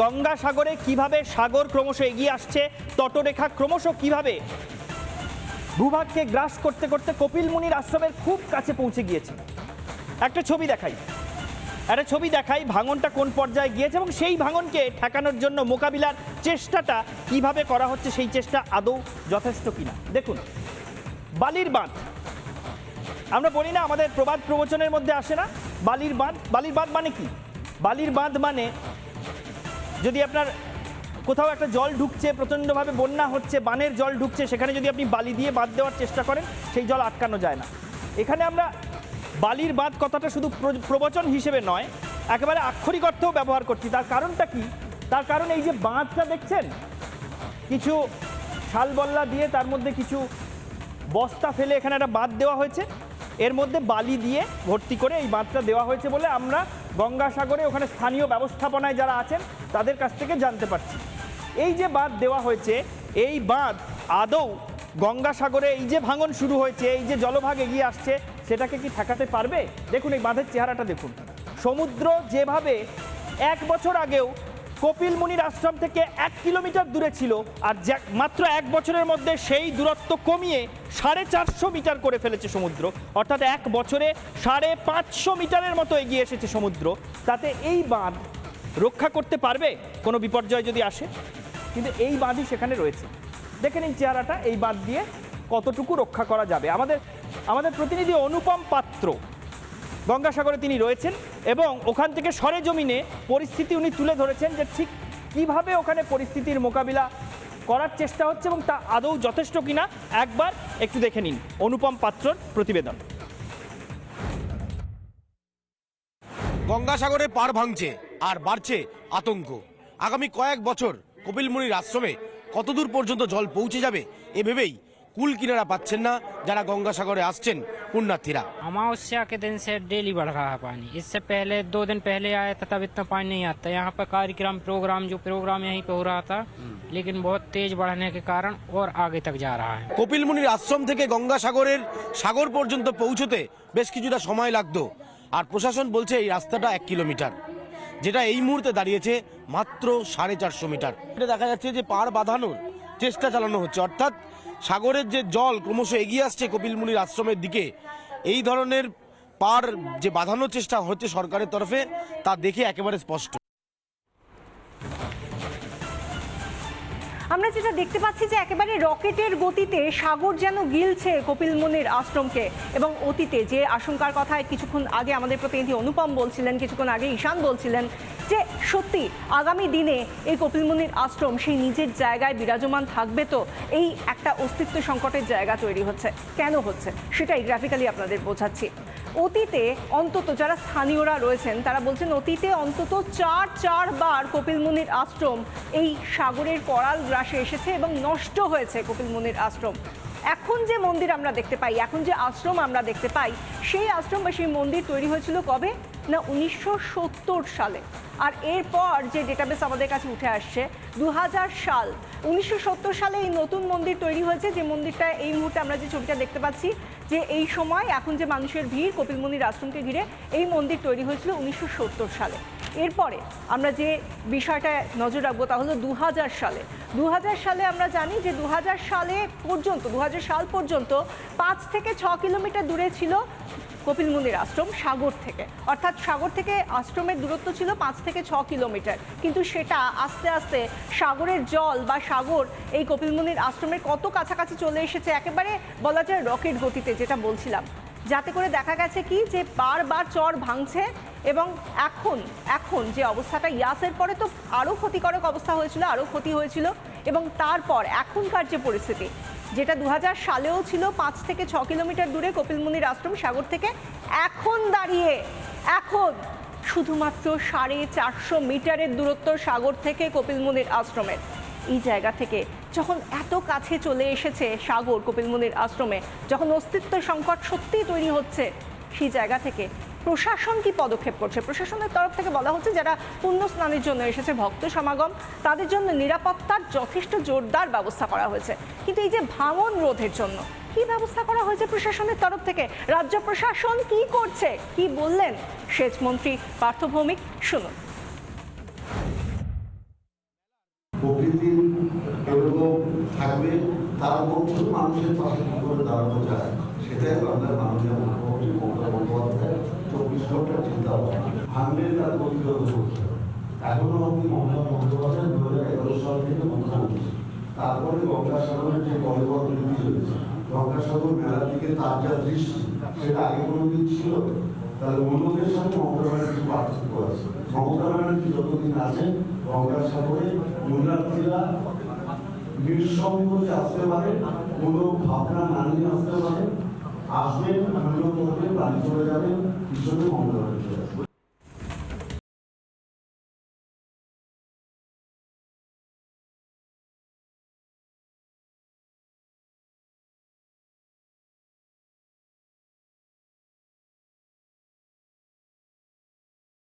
গঙ্গাসাগরে কীভাবে সাগর ক্রমশ এগিয়ে আসছে, তটরেখা ক্রমশ কীভাবে? ভূভাগকে গ্রাস করতে করতে কপিল মুনির আশ্রমের খুব কাছে পৌঁছে গিয়েছে। একটা ছবি দেখাই। একটা ছবি দেখাই ভাঙনটা কোন পর্যায়ে গিয়েছে এবং সেই ভাঙনকে ঠেকানোর জন্য মোকাবিলার চেষ্টাটা কীভাবে করা হচ্ছে, সেই চেষ্টা আদৌ যথেষ্ট কিনা? দেখুন, বালির বাঁধ। আমরা বলি না আমাদের প্রবাদ প্রবচনের মধ্যে আসে না, বালির বাঁধ। বালির বাঁধ মানে কি? বালির বাঁধ মানে যদি আপনার কোথাও একটা জল ঢুকছে, প্রচণ্ডভাবে বন্যা হচ্ছে, বানের জল ঢুকছে, সেখানে যদি আপনি বালি দিয়ে বাঁধ দেওয়ার চেষ্টা করেন, সেই জল আটকানো যায় না। এখানে আমরা বালির বাঁধ কথাটা শুধু প্রবচন হিসেবে নয়, একেবারে আক্ষরিক অর্থেও ব্যবহার করছি। তার কারণটা কি? তার কারণ এই যে বাঁধটা দেখছেন? কিছু শাল শালবল্লা দিয়ে তার মধ্যে কিছু বস্তা ফেলে এখানে একটা বাঁধ দেওয়া হয়েছে। এর মধ্যে বালি দিয়ে ভর্তি করে এই বাঁধটা দেওয়া হয়েছে বলে আমরা গঙ্গাসাগরে ওখানে স্থানীয় ব্যবস্থাপনায় যারা আছেন, তাদের কাছ থেকে জানতে পারছি। এই যে বাঁধ দেওয়া হয়েছে, এই বাঁধ আদৌ গঙ্গাসাগরে এই যে ভাঙন শুরু হয়েছে, এই যে জলভাগ এগিয়ে আসছে, সেটাকে কি ঠেকাতে পারবে? দেখুন, এই বাঁধের চেহারাটা দেখুন। সমুদ্র যেভাবে এক বছর আগেও কপিল মুনির আশ্রম থেকে এক কিলোমিটার দূরে ছিল আর মাত্র এক বছরের মধ্যে সেই দূরত্ব কমিয়ে সাড়ে চারশো মিটার করে ফেলেছে সমুদ্র। অর্থাৎ এক বছরে সাড়ে পাঁচশো মিটারের মতো এগিয়ে এসেছে সমুদ্র। তাতে এই বাঁধ রক্ষা করতে পারবে? কোনো বিপর্যয় যদি আসে? কিন্তু এই বাঁধই সেখানে রয়েছে। দেখে নিন চেহারাটা, এই বাঁধ দিয়ে কতটুকু রক্ষা করা যাবে। আমাদের আমাদের প্রতিনিধি অনুপম পাত্র। গঙ্গাসাগরে তিনি রয়েছেন এবং ওখান থেকে সরে সরেজমিনে পরিস্থিতি উনি তুলে ধরেছেন যে ঠিক কীভাবে ওখানে পরিস্থিতির মোকাবিলা করার চেষ্টা হচ্ছে এবং তা আদৌ যথেষ্ট কিনা, একবার একটু দেখে নিন অনুপম পাত্রর প্রতিবেদন। গঙ্গাসাগরে পার ভাঙছে আর বাড়ছে আতঙ্ক। আগামী কয়েক বছর কপিলমুনির আশ্রমে কতদূর পর্যন্ত জল পৌঁছে যাবে, এ ভেবেই কুল কিনারা পাচ্ছেন না যারা গঙ্গাসাগরে আসছেন পুণ্যার্থীরা अमावस्या के दिन से डेली बढ़ रहा है पानी इससे पहले दो दिन पहले आया था तब इतना पानी नहीं आता यहाँ पर कार्यक्रम प्रोग्राम जो प्रोग्राम यहीं पे हो रहा था लेकिन बहुत तेज बढ़ने के कारण और आगे तक जा रहा है কপিলমুনির আশ্রম থেকে গঙ্গাসাগরের সাগর পর্যন্ত পৌঁছতে বেশ কিছুটা সময় লাগতো আর প্রশাসন বলছে এই রাস্তাটা এক কিলোমিটার যেটা এই মুহূর্তে দাঁড়িয়েছে মাত্র সাড়ে চারশো মিটার এটা দেখা যাচ্ছে যে পার বাঁধানোর চেষ্টা চালানো হচ্ছে অর্থাৎ সাগরের যে জল ক্রমশ এগিয়ে আসছে কপিল মুনির আশ্রমের দিকে, এই ধরনের পার যে বাঁধানোর চেষ্টা হচ্ছে সরকারের তরফে, তা দেখে একেবারে স্পষ্ট। আমরা যেটা দেখতে পাচ্ছি যে একেবারে রকেটের গতিতে সাগর যেন গিলছে কপিল মুনির আশ্রমকে এবং অতীতে যে আশঙ্কার কথা কিছুক্ষণ আগে আমাদের প্রতিনিধি অনুপম বলছিলেন, কিছুক্ষণ আগে ঈশান বলছিলেন যে সত্যি আগামী দিনে এই কপিল মুনির আশ্রম সেই নিজের জায়গায় বিরাজমান থাকবে তো, এই একটা অস্তিত্ব সংকটের জায়গা তৈরি হচ্ছে। কেন হচ্ছে? সেটাই গ্রাফিক্যালি আপনাদের বোঝাচ্ছি। অতীতে অন্তত যারা স্থানীয়রা রয়েছেন, তারা বলছেন অতীতে অন্তত চার, চারবার কপিল মুনির আশ্রম এই সাগরের করাল গ্রাসে এসেছে এবং নষ্ট হয়েছে কপিল মুনির আশ্রম। এখন যে মন্দির আমরা দেখতে পাই, এখন যে আশ্রম আমরা দেখতে পাই, সেই আশ্রম বা সেই মন্দির তৈরি হয়েছিল কবে? না, উনিশশো সত্তর সালে। আর এরপর যে ডেটাবেস আমাদের কাছে উঠে আসছে দু হাজার সাল। উনিশশো সত্তর সালে এই নতুন মন্দির তৈরি হয়েছে, যে মন্দিরটা এই মুহূর্তে আমরা যে ছবিটা দেখতে পাচ্ছি যে এই সময় এখন যে মানুষের ভিড় কপিলমুনির আশ্রমকে ঘিরে এই মন্দির তৈরি হয়েছিল উনিশশো সত্তর সালে। এরপরে আমরা যে বিষয়টা নজর রাখব তা হলো দু হাজার সালে। দু হাজার সালে আমরা জানি যে দু হাজার সালে পর্যন্ত দু হাজার সাল পর্যন্ত পাঁচ থেকে ছ কিলোমিটার দূরে ছিল কপিল মুনির আশ্রম সাগর থেকে। অর্থাৎ সাগর থেকে আশ্রমের দূরত্ব ছিল পাঁচ থেকে ছ কিলোমিটার। কিন্তু সেটা আস্তে আস্তে সাগরের জল বা সাগর এই কপিল মুনির আশ্রমের কত কাছাকাছি চলে এসেছে একেবারে বলা যায় রকেট গতিতে যেটা বলছিলাম। যাতে করে দেখা গেছে কি যে বারবার চর ভাঙছে এবং এখন এখন যে অবস্থাটা ইয়াসের পরে তো আরও ক্ষতিকারক অবস্থা হয়েছিল, আরও ক্ষতি হয়েছিল এবং তারপর এখনকার যে পরিস্থিতি যেটা দু হাজার সালেও ছিল পাঁচ থেকে ছ কিলোমিটার দূরে কপিলমুনির আশ্রম সাগর থেকে, এখন দাঁড়িয়ে, এখন শুধুমাত্র সাড়ে চারশো মিটারের দূরত্ব সাগর থেকে কপিলমুনির আশ্রমের এই জায়গা থেকে যখন এত কাছে চলে এসেছে সাগর কপিলমুনির আশ্রমে, যখন অস্তিত্ব সংকট সত্যিই তৈরি হচ্ছে, সেই জায়গা থেকে প্রশাসন কি পদক্ষেপ করছে? প্রশাসনের তরফ থেকে বলা হচ্ছে যারা পুণ্য স্নানের জন্য এসেছে, ভক্ত সমাগম, তাদের জন্য নিরাপত্তার যথেষ্ট জোরদার ব্যবস্থা করা হয়েছে। কিন্তু এই যে ভাঙন রোধের জন্য, কি ব্যবস্থা করা হয়েছে প্রশাসনের তরফ থেকে? রাজ্য প্রশাসন কি করছে? কি বললেন? সেচ মন্ত্রী পার্থ ভৌমিক, শুনুন। প্রকৃতির এরকম থাকবে, তার মানুষের পাশে করে দাঁড়ানো যায় সেটাই বাংলার মাননীয় মুখ্যমন্ত্রী মমতা বন্দ্যোপাধ্যায় চব্বিশ চিন্তা ভাঙলে তার প্রতিরোধ করছে এখনও অব্দি মমতা বন্দ্যোপাধ্যায় দু হাজার এগারো সাল থেকে মুখ্যমন্ত্রী তারপরে গঙ্গাসাগরের যে কলেবর নীতি হয়েছে গঙ্গাসাগর মেলার দিকে তার যা দৃষ্টি, সেটা আগে কোনোদিন ছিল? তাহলে অন্যদের সাথে মমতা ব্যানার্জি পার্থক্য আছে। মমতা ব্যানার্জি যতদিন আছেন, গঙ্গাসাগরে পুণ্যার্থীরা নিঃসঙ্গ আসতে পারে, কোনো ভাবনা না নিয়ে আসতে পারে আসবেন মূল্য করবেন বাড়ি চলে যাবেন ব্যানার্জি আসবে